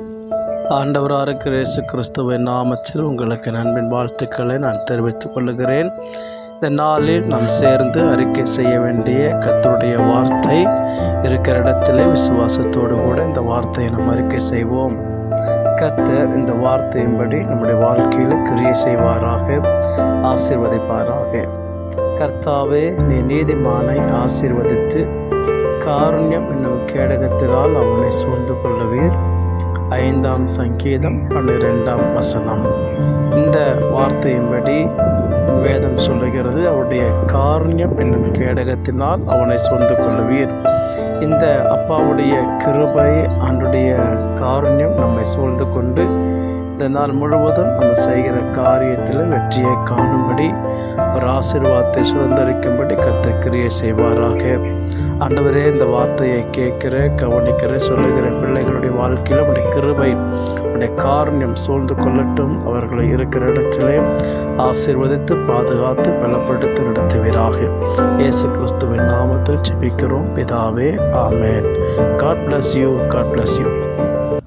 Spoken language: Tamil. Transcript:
ஆண்டவராக இயேசு கிறிஸ்துவின் நாமத்தில் உங்களுக்கு நண்பின் வாழ்த்துக்களை நான் தெரிவித்துக் கொள்கிறேன். இந்த நாளில் நாம் சேர்ந்து அறிக்கை செய்ய வேண்டிய கர்த்தருடைய வார்த்தை இருக்கிற இடத்திலே விசுவாசத்தோடு கூட இந்த வார்த்தையை நாம் அறிக்கை செய்வோம். கர்த்தர் இந்த வார்த்தையின்படி நம்முடைய வாழ்க்கையில் கிரியை செய்வாராக ஆசீர்வதிப்பாராக. கர்த்தாவே நீ நீதிமானை ஆசீர்வதித்து காருண்யம் என்னும் கேடகத்தினால் அவனை சூழ்ந்து கொள்ளுவீர். ஐந்தாம் சங்கீதம் பன்னிரெண்டாம் வசனம். இந்த வார்த்தையின்படி வேதம் சொல்லுகிறது அவருடைய காருண்யம் என்னும் கேடகத்தினால் அவனை சூழ்ந்து கொள்ளுவீர். இந்த அப்பாவுடைய கிருபை அன்றுடைய காருண்யம் நம்மை சூழ்ந்து கொண்டு இந்த நாள் முழுவதும் நம்ம செய்கிற காரியத்தில் வெற்றியை காணும்படி ஒரு ஆசீர்வாதத்தை சுதந்திரிக்கும்படி கத்த கிரியை செய்வாராக. ஆண்டவரே இந்த வார்த்தையை கேட்கிற கவனிக்கிற சொல்லுகிற பிள்ளைகளுடைய வாழ்க்கையில் உடைய கிருபை உடைய காரணியம் சூழ்ந்து கொள்ளட்டும். அவர்களை இருக்கிற இடத்திலே ஆசீர்வதித்து பாதுகாத்து பலப்படுத்தி நடத்துவீராக. இயேசு கிறிஸ்துவின் நாமத்தில் ஜெபிக்கிறோம். பிதாவே ஆமேன். God bless you God bless you